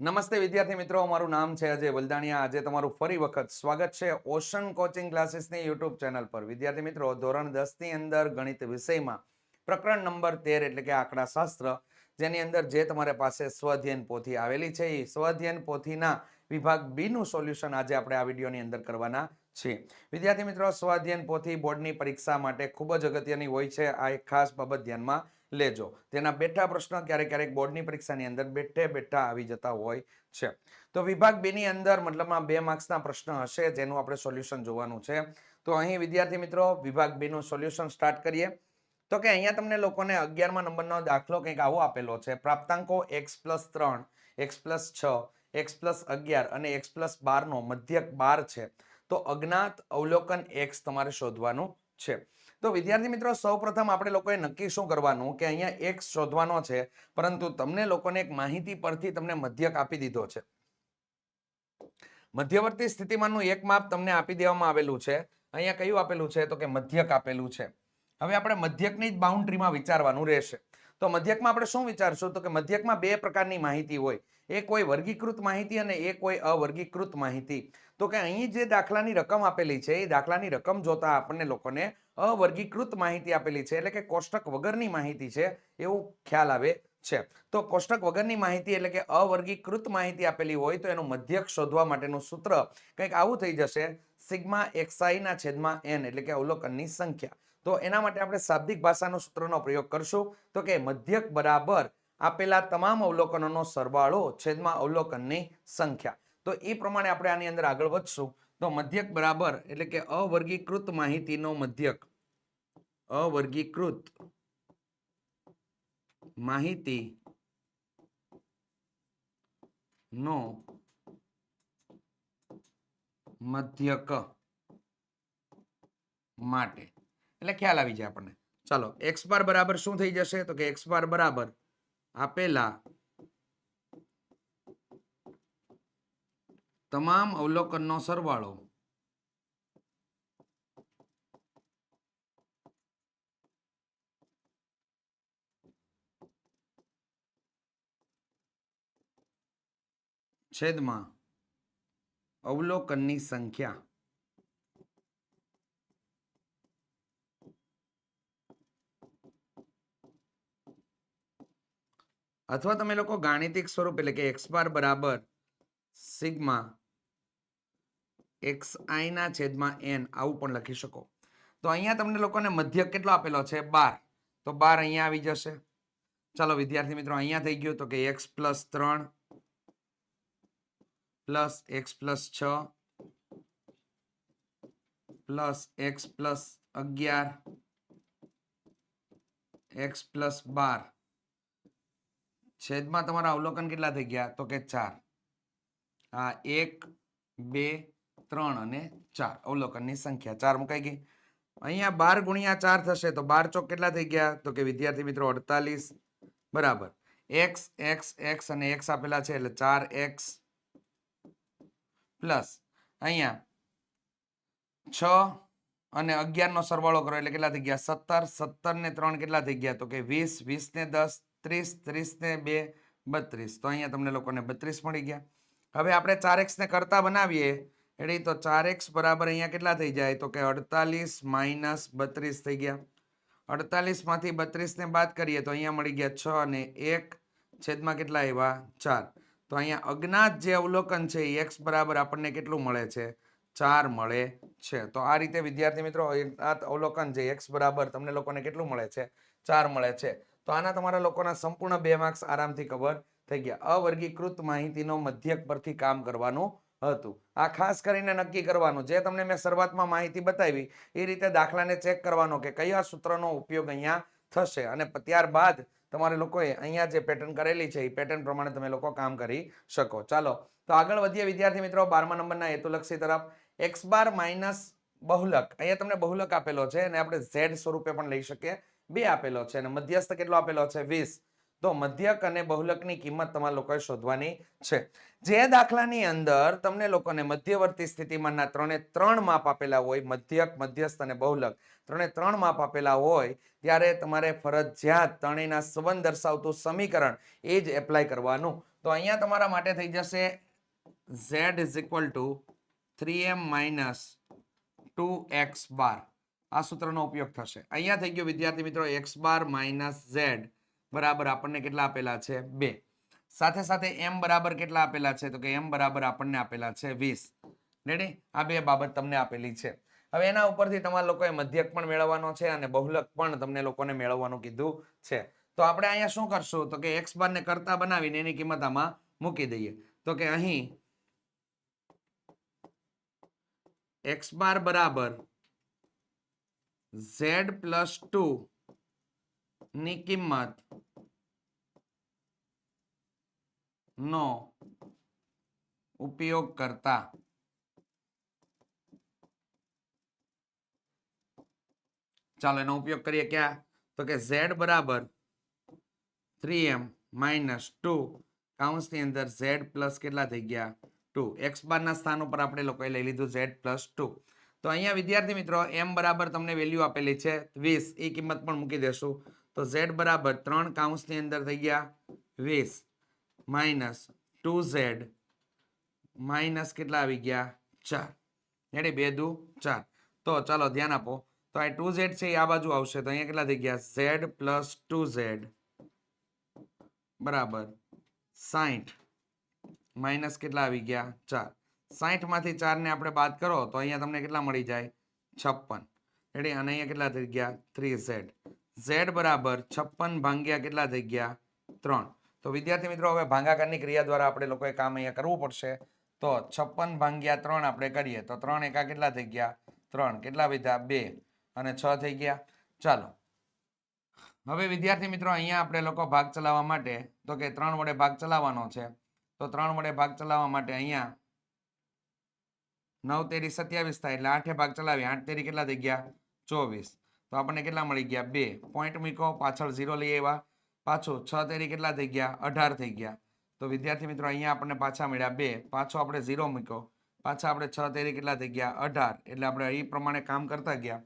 નમસ્તે વિદ્યાર્થી મિત્રો મારું નામ છે અજય વલદાણિયા. આજે તમારું ફરી વખત સ્વાગત છે ઓશન કોચિંગ ક્લાસીસની યુટ્યુબ ચેનલ પર. વિદ્યાર્થી મિત્રો, ધોરણ દસની અંદર ગણિત વિષયમાં પ્રકરણ નંબર તેર એટલે કે આંકડા શાસ્ત્ર જેની અંદર જે તમારે પાસે સ્વધ્યન પોથી આવેલી છે, એ સ્વધ્યન પોથીના વિભાગ બીનું સોલ્યુશન આજે આપણે આ વિડીયોની અંદર કરવાના છીએ. વિદ્યાર્થી મિત્રો, સ્વાધ્યયન પોથી બોર્ડની પરીક્ષા માટે ખૂબ જ અગત્યની હોય છે. આ એક ખાસ બાબત ધ્યાનમાં લેજો. તેના બેઠા પ્રશ્નો ક્યારેક ક્યારેક બોર્ડની પરીક્ષાની અંદર બેઠે બેઠા આવી જતા હોય છે. તો વિભાગ બે ની અંદર મતલબમાં બે માર્ક્સના પ્રશ્ન હશે, જેનું આપણે સોલ્યુશન જોવાનું છે. તો અહીં વિદ્યાર્થી મિત્રો, વિભાગ બે નું સોલ્યુશન સ્ટાર્ટ કરીએ. તો કે અહીંયા તમને લોકોને અગિયારમાં નંબરનો દાખલો કંઈક આવો આપેલો છે. પ્રાપ્તાંકો એક્સ પ્લસ ત્રણ એક્સ પ્લસ છ એક્સ પ્લસ અગિયાર અને એક્સ પ્લસ બારનો મધ્યક બાર છે. તો અજ્ઞાત અવલોકન એક્સ તમારે શોધવાનું છે. તો વિદ્યાર્થી મિત્રો, સૌપ્રથમ આપણે લોકોએ નક્કી શું કરવાનું? કે અહીંયા એક્સ શોધવાનો છે, પરંતુ તમને લોકોને એક માહિતી પરથી તમને મધ્યક આપી દીધો છે. મધ્યવર્તી સ્થિતિમાનનું એક માપ તમને આપી દેવામાં આવેલું છે. અહીંયા કયું આપેલું છે? તો કે મધ્યક આપેલું છે. હવે આપણે મધ્યકની જ બાઉન્ડ્રીમાં વિચારવાનું રહેશે. તો મધ્યકમાં આપણે શું વિચારશું? તો કે મધ્યકમાં બે પ્રકારની માહિતી હોય. એક હોય વર્ગીકૃત માહિતી અને એક હોય અવર્ગીકૃત માહિતી. તો કે અહીં જે દાખલાની રકમ આપેલી છે, એ દાખલાની રકમ જોતા આપણને લોકોને અવર્ગીકૃત માહિતી આપેલી છે, એટલે કે કોષ્ટક વગરની માહિતી છે, એવું ખ્યાલ આવે છે. તો કોષ્ટક વગરની માહિતી એટલે કે અવર્ગીકૃત માહિતી આપેલી હોય તો એનું મધ્યક શોધવા માટેનું સૂત્ર કંઈક આવું થઈ જશે, સિગ્મા એક્સઆઈ ના છેદમાં એન, એટલે કે અવલોકનની સંખ્યા. તો એના માટે આપણે શાબ્દિક ભાષાનો સૂત્રનો પ્રયોગ કરશું. તો કે મધ્યક બરાબર આપેલા તમામ અવલોકનોનો સરવાળો છેદમાં અવલોકનની સંખ્યા. તો એ પ્રમાણે આપણે આની અંદર આગળ વધશું. તો મધ્યક બરાબર એટલે કે અવર્ગીકૃત માહિતીનો મધ્યક. અવર્ગીકૃત માહિતી નો મધ્યક માટે. એટલે ખ્યાલ આવી જાય આપણને. ચાલો, એક્સ બાર બરાબર શું થઈ જશે? તો કે એક્સ બાર બરાબર આપેલા તમામ અવલોકનનો સરવાળો. છેદમાં અવલોકનની સંખ્યા. અથવા તમે લોકો ગાણિતિક સ્વરૂપ એટલે કે એક્સ બાર બરાબર સિગ્મા એક્સ આઈના છેદમાં એન આવું પણ લખી શકો. તો અહીંયા તમને લોકોને મધ્યક કેટલો આપેલો છે? બાર. તો બાર અહીંયા આવી જશે. ચાલો વિદ્યાર્થી મિત્રો, અહીંયા થઈ ગયું તો કે એક્સ પ્લસ ત્રણ પ્લસ એક્સ પ્લસ છ પ્લસ એક્સ પ્લસ અગિયાર એક્સ પ્લસ બાર. છેદમાં તમારા અવલોકન કેટલા થઈ ગયા? તો કે ચાર. આ એક, બે ત્રણ અને ચાર. અવલોકનની સંખ્યા ચાર મુકાઈ ગઈ. અહીંયા બાર ગુણ્યા ચાર થશે તો બાર ચોક કેટલા થઈ ગયા? તો કે વિદ્યાર્થી મિત્રો અડતાલીસ. બરાબર. એક્સ એક્સ એક્સ અને એક્સ આપેલા છે એટલે ચાર એક્સ પ્લસ અહીંયા છ અને અગિયારનો સરવાળો કરો એટલે કેટલા થઈ ગયા? સત્તર. સત્તર ને ત્રણ કેટલા થઈ ગયા? તો કે વીસ. વીસ ને દસ, ત્રીસ. ત્રીસ ને બે, બત્રીસ. તો અહીંયા તમને લોકોને બત્રીસ મળી ગયા. હવે આપણે ચાર એક્સને કરતા બનાવીએ એટલે તો ચાર એક્સ બરાબર અહીંયા કેટલા થઈ જાય? તો કે અડતાલીસ માઇનસ બત્રીસ થઈ ગયા. અડતાલીસમાંથી બત્રીસને બત્રીસ બાદ કરીએ તો અહીંયા મળી ગયા છ અને એક છેદમાં કેટલા આવ્યા? ચાર. તો અહીંયા અજ્ઞાત જે અવલોકન છે એ એક્સ બરાબર આપણને કેટલું મળે છે? ચાર મળે છે. તો આ રીતે વિદ્યાર્થી મિત્રો અજ્ઞાત અવલોકન જે એક્સ બરાબર તમને લોકોને કેટલું મળે છે? ચાર મળે છે. તો આના તમારા લોકોના સંપૂર્ણ બે માર્ક્સ આરામથી કવર થઈ ગયા. અવર્ગીકૃત માહિતીનો મધ્યક પરથી કામ કરવાનું હતું. આ ખાસ કરીને નક્કી કરવાનું. જે તમને મેં શરૂઆતમાં માહિતી બતાવી, એ રીતે દાખલાને ચેક કરવાનો કે કયા સૂત્રનો ઉપયોગ અહીંયા થશે. અને ત્યારબાદ તમારે લોકોએ અહીંયા જે પેટર્ન કરેલી છે, એ પેટર્ન પ્રમાણે તમે લોકો કામ કરી શકો. ચાલો, તો આગળ વધીએ. વિદ્યાર્થી મિત્રો, બારમા નંબરના હેતુલક્ષી તરફ. એક્સ બાર માઇનસ બહુલક. અહીંયા તમને બહુલક આપેલો છે અને આપણે ઝેડ સ્વરૂપે પણ લઈ શકીએ. બે આપેલો છે અને મધ્યસ્થ કેટલો આપેલો છે? વીસ. તો મધ્યક અને બહુલકની કિંમત તમારે લોકોએ શોધવાની છે. જે દાખલાની અંદર તમને લોકોને મધ્યવર્તી સ્થિતિમાનના ત્રણે ત્રણ માપ આપેલા હોય, મધ્યક, મધ્યસ્થ અને બહુલક, ત્રણે ત્રણ માપ આપેલા હોય, ત્યારે તમારે ફરજિયાત ત્રણેયના સંબંધ દર્શાવતું સમીકરણ એ જ એપ્લાય કરવાનું. તો અહીંયા તમારા માટે થઈ જશે z is equal to three m minus two x bar આ સૂત્રનો ઉપયોગ થશે. અહીંયા થઈ ગયો વિદ્યાર્થી મિત્રો એક્સ બાર માઇનસ ઝેડ બરાબર આપણને કેટલા આપેલા છે? બે. સાથે સાથે એમ બરાબર કેટલા આપેલા છે? તો કે એમ બરાબર આપણને આપેલા છે વીસ. રેડી આ બે બાબત તમને આપેલી છે. હવે એના ઉપરથી તમારા લોકોએ મધ્યક પણ મેળવવાનો છે અને બહુલક પણ તમને લોકોને મેળવવાનું કીધું છે. તો આપણે અહીંયા શું કરશું? તો કે એક્સ બારને કરતા બનાવીને એની કિંમત આમાં મૂકી દઈએ. તો કે અહીં એક્સ બાર બરાબર ઝેડ પ્લસ ટુ ની કિંમત નો ઉપયોગ કરતા ચાલો એનો ઉપયોગ કરીએ ક્યાં? તો કે ઝેડ બરાબર થ્રી એમ માઇનસ ટુ કાઉન્સની અંદર ઝેડ પ્લસ કેટલા થઈ ગયા? ટુ. એક્સ બારના સ્થાન ઉપર આપણે લોકોએ લઈ લીધું ઝેડ પ્લસ ટુ. તો અહીંયા વિદ્યાર્થી મિત્રો, એમ બરાબર તમને વેલ્યુ આપેલી છે. વીસ. એ કિંમત પણ મૂકી દેશું. તો ઝેડ બરાબર ત્રણ કાઉન્સની અંદર થઈ ગયા વીસ માઇનસ ટુ ઝેડ માઇનસ કેટલા આવી ગયા ચાર. એટલે બે, દુ, ચાર. તો ચાલો ધ્યાન આપો. તો આ ટુ ઝેડ છે એ આ બાજુ આવશે. તો અહીંયા કેટલા થઈ ગયા? ઝેડ પ્લસ ટુ ઝેડ બરાબર સાઠ માઇનસ કેટલા આવી ગયા? ચાર. સાઠમાંથી ચાર ને આપણે બાદ કરો તો અહીંયા તમને કેટલા મળી જાય? છપ્પન. રેડી અને અહીંયા કેટલા થઈ ગયા? Three Z. ઝેડ બરાબર છપ્પન ભાંગ્યા કેટલા થઈ ગયા? ત્રણ. તો વિદ્યાર્થી મિત્રો, હવે ભાંગાકારની ક્રિયા દ્વારા આપણે લોકોએ કામ અહીંયા કરવું પડશે. તો છપ્પન ભાંગ્યા ત્રણ આપણે કરીએ. તો ત્રણ એકા કેટલા થઈ ગયા? ત્રણ. કેટલા વધ્યા બે. અને છ થઈ ગયા? ચાલો. હવે વિદ્યાર્થી મિત્રો, અહીંયા આપણે લોકો ભાગ ચલાવવા માટે, તો કે ત્રણ વડે ભાગ ચલાવવાનો છે. તો ત્રણ વડે ભાગ ચલાવવા માટે અહીંયા નવ તેરી સત્યાવીસ થાય એટલે આઠે ભાગ ચલાવીએ. આઠ તેરી કેટલા થઈ ગયા? ચોવીસ. તો આપણને કેટલા મળી ગયા? બે. પોઈન્ટ મૂકો, પાછળ ઝીરો લઈ આવ્યા. પાછો છ તેરી કેટલા થઈ ગયા? અઢાર થઈ ગયા. તો વિદ્યાર્થી મિત્રો, અહીંયા આપણને પાછા મળ્યા બે. પાછો આપણે ઝીરો મૂક્યો. પાછા આપણે છ તેરી કેટલા થઈ ગયા? અઢાર. એટલે આપણે એ પ્રમાણે કામ કરતા ગયા.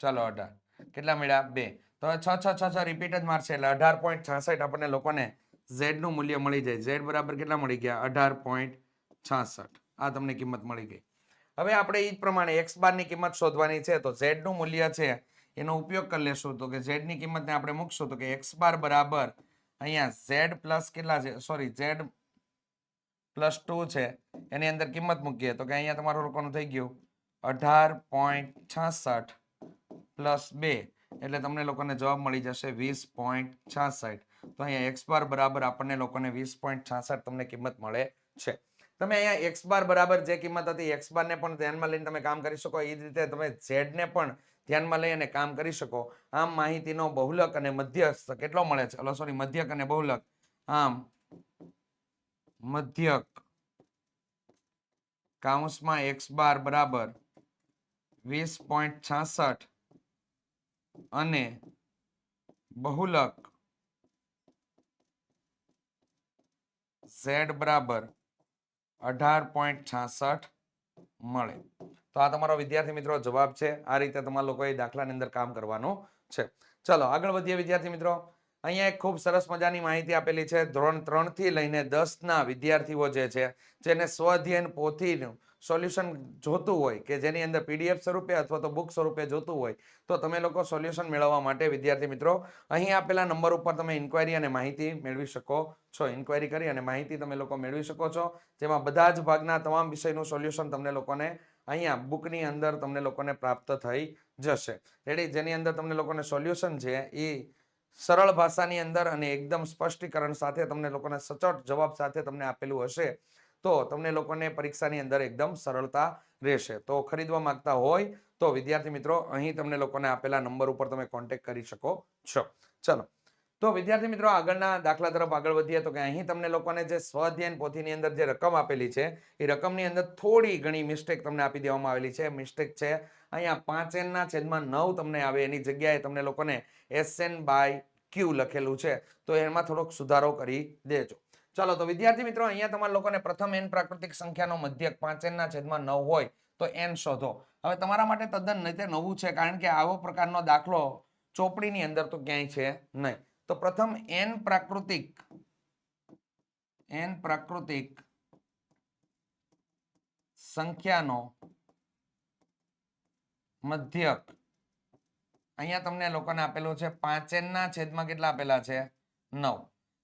ચાલો અઢાર. કેટલા મળ્યા? બે. તો છ છ છ છ રિપીટ જ મારશે. એટલે અઢાર પોઈન્ટ છાસઠ આપણને લોકોને ઝેડનું મૂલ્ય મળી જાય. ઝેડ બરાબર કેટલા મળી ગયા? અઢાર પોઈન્ટ છાસઠ. આ તમને કિંમત મળી ગઈ. હવે આપણે એ જ પ્રમાણે એક્સ બારની કિંમત શોધવાની છે, તો ઝેડનું મૂલ્ય છે, એનો ઉપયોગ કરી લેશું તો કે ઝેડની કિંમતને આપણે મૂકશું તો કે એક્સ બાર બરાબર અહીંયા ઝેડ પ્લસ કેટલા છે? સોરી, ઝેડ પ્લસ ટુ છે, એની અંદર કિંમત મૂકીએ તો કે અહીંયા તમારું લોકોનું થઈ ગયું. અઢાર પોઈન્ટ છાસઠ પ્લસ બે. એટલે તમને લોકોને જવાબ મળી જશે વીસ પોઈન્ટ છાસઠ. તો અહીંયા એક્સ બાર બરાબર આપણને લોકોને વીસ પોઈન્ટ છાસઠ તમને કિંમત મળે છે. તમે અહીંયા એક્સ બાર બરાબર જે કિંમત હતી એક્સ બાર ને પણ ધ્યાનમાં લઈને તમે કામ કરી શકો. એ જ રીતે તમે ઝેડને પણ ધ્યાનમાં લઈ અને કામ કરી શકો. આમ માહિતીનો બહુલક અને મધ્યસ્થ કેટલો મળે છે? સોરી મધ્યક અને બહુલક. આમ મધ્યક કાઉન્સમાં એક્સ બાર બરાબર વીસ પોઈન્ટ છાસઠ અને બહુલક ઝેડ બરાબર અઢાર પોઈન્ટ છાસઠ મળે. તો આ તમારો વિદ્યાર્થી મિત્રો જવાબ છે. આ રીતે તમારા લોકોએ દાખલાની અંદર કામ કરવાનું છે. ચલો, આગળ વધીએ વિદ્યાર્થી મિત્રો. અહીંયા એક ખૂબ સરસ મજાની માહિતી આપેલી છે. ધોરણ ત્રણથી લઈને દસ ના વિદ્યાર્થીઓ જે છે, જેને સ્વઅધ્યયન પોથીનું સોલ્યુશન જોતું હોય કે જેની અંદર પીડીએફ સ્વરૂપે અથવા તો બુક સ્વરૂપે જોતું હોય, તો તમે લોકો સોલ્યુશન મેળવવા માટે, વિદ્યાર્થી મિત્રો, અહીં આપેલા નંબર ઉપર તમે ઇન્ક્વાયરી અને માહિતી મેળવી શકો છો. ઇન્ક્વાયરી કરી અને માહિતી તમે લોકો મેળવી શકો છો. જેમાં બધા જ ભાગના તમામ વિષયનું સોલ્યુશન તમને લોકોને અહીંયા બુકની અંદર તમને લોકોને પ્રાપ્ત થઈ જશે. રેડી જેની અંદર તમને લોકોને સોલ્યુશન છે, એ સરળ ભાષાની અંદર અને એકદમ સ્પષ્ટીકરણ સાથે તમને લોકોને સચોટ જવાબ સાથે તમને આપેલું હશે. તો તમને લોકોને પરીક્ષાની અંદર એકદમ સરળતા રહેશે. તો ખરીદવા માંગતા હોય તો વિદ્યાર્થી મિત્રો, અહીં તમને લોકોને આપેલા નંબર ઉપર તમે કોન્ટેક કરી શકો છો. ચલો. તો વિદ્યાર્થી મિત્રો, આગળના દાખલા તરફ આગળ વધીએ તો કે અહીં તમને લોકોને જે સ્વઅધ્યયન પોથીની અંદર જે રકમ આપેલી છે, એ રકમની અંદર થોડી ઘણી મિસ્ટેક તમને આપી દેવામાં આવેલી છે. મિસ્ટેક છે અહીંયા પાંચ એનના છેદમાં નવ તમને આવે. એની જગ્યાએ તમને લોકોને એસ એન બાય ક્યુ લખેલું છે. તો એમાં થોડોક સુધારો કરી દેજો. ચાલો, તો વિદ્યાર્થી મિત્રો, અહીંયા તમારા લોકોને પ્રથમ એન પ્રાકૃતિક સંખ્યાનો મધ્યક પાંચ એનના છેદમાં નવ હોય, તો એન શોધો. હવે તમારા માટે તદ્દન નહીં તે નવું છે, કારણ કે આવો પ્રકારનો દાખલો ચોપડીની અંદર તો ક્યાંય છે નહીં. તો પ્રથમ એન પ્રાકૃતિક એન પ્રાકૃતિક સંખ્યાનો મધ્યક. અહીંયા તમને લોકોને આપેલું છે પાંચ n ના છેદમાં કેટલા આપેલા છે? નવ.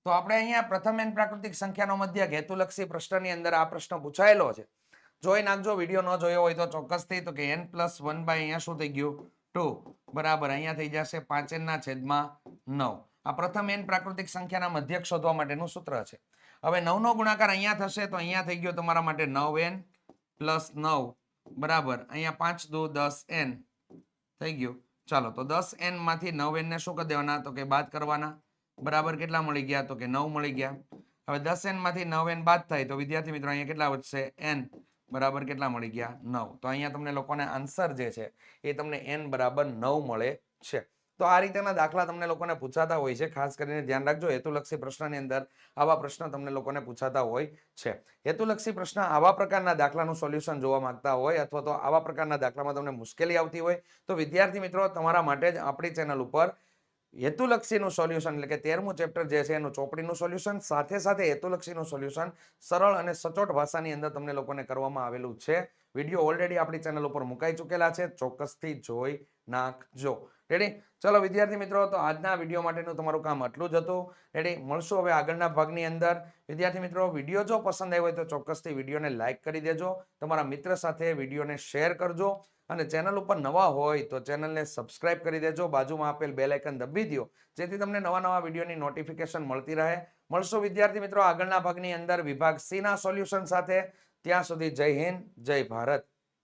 તો આપણે અહીંયા પ્રથમ એન પ્રાકૃતિક સંખ્યાનો મધ્યક હેતુલક્ષી પ્રશ્નની અંદર આ પ્રશ્ન પૂછાયેલો છે. જોઈ નાખજો, વીડિયો ન જોયો હોય તો ચોક્કસથી, તો કે એન પ્લસ વન બાય અહીંયા શું થઈ ગયું? ટુ. બરાબર, અહીંયા થઈ જશે પાંચ એનના છેદમાં નવ. આ પ્રથમ એન પ્રાકૃતિક સંખ્યાના મધ્યક શોધવા માટેનું સૂત્ર છે. હવે નવનો ગુણાકાર અહીંયા થશે, તો અહીંયા થઈ ગયો તમારા માટે નવ એન પ્લસ નવ. બરાબર, અહીંયા પાંચ દો દસ એન થઈ ગયું. ચાલો, તો દસ એનમાંથી નવ એનને શું કરી દેવાના? તો કે બાદ કરવાના. બરાબર કેટલા મળી ગયા? તો કે નવ મળી ગયા. હવે દસ એનમાંથી નવ એન બાદ થાય તો વિદ્યાર્થી મિત્રો અહીંયા કેટલા વધશે? એન બરાબર કેટલા મળી ગયા? નવ. તો અહીંયા તમને લોકોને આન્સર જે છે એ તમને એન બરાબર નવ મળે છે. તો આ રીતેના દાખલા તમને લોકોને પૂછાતા હોય છે. ખાસ કરીને ધ્યાન રાખજો, હેતુલક્ષી પ્રશ્નની અંદર આવા પ્રશ્ન તમને લોકોને પૂછાતા હોય છે. હેતુલક્ષી પ્રશ્ન આવા પ્રકારના દાખલાનું સોલ્યુશન જોવા માંગતા હોય અથવા તો આવા પ્રકારના દાખલામાં તમને મુશ્કેલી આવતી હોય તો વિદ્યાર્થી મિત્રો તમારા માટે જ આપણી ચેનલ ઉપર હેતુલક્ષીનું સોલ્યુશન એટલે કે તેરમું ચેપ્ટર જે છે એનું ચોપડીનું સોલ્યુશન સાથે સાથે હેતુલક્ષીનું સોલ્યુશન સરળ અને સચોટ ભાષાની અંદર તમને લોકોને કરવામાં આવેલું છે. વીડિયો ઓલરેડી આપણી ચેનલ ઉપર મુકાઈ ચૂકેલા છે. ચોક્કસથી જોઈ નાખજો. રેડી ચલો, વિદ્યાર્થી મિત્રો, તો આજના વીડિયો માટેનું તમારું કામ આટલું જ હતું. રેડી મળશું હવે આગળના ભાગની અંદર. વિદ્યાર્થી મિત્રો વીડિયો જો પસંદ આવ્યો હોય તો ચોક્કસથી વિડીયોને લાઇક કરી દેજો. તમારા મિત્ર સાથે વિડીયોને શેર કરજો. અને ચેનલ ઉપર નવા હોય તો ચેનલને સબસ્ક્રાઇબ કરી દેજો. બાજુમાં આપેલ બે લાઇકન દબી દો, જેથી તમને નવા નવા વિડીયોની નોટિફિકેશન મળતી રહે. મળશો વિદ્યાર્થી મિત્રો આગળના ભાગની અંદર વિભાગ સીના સોલ્યુશન સાથે. ત્યાં સુધી જય હિન્દ, જય ભારત.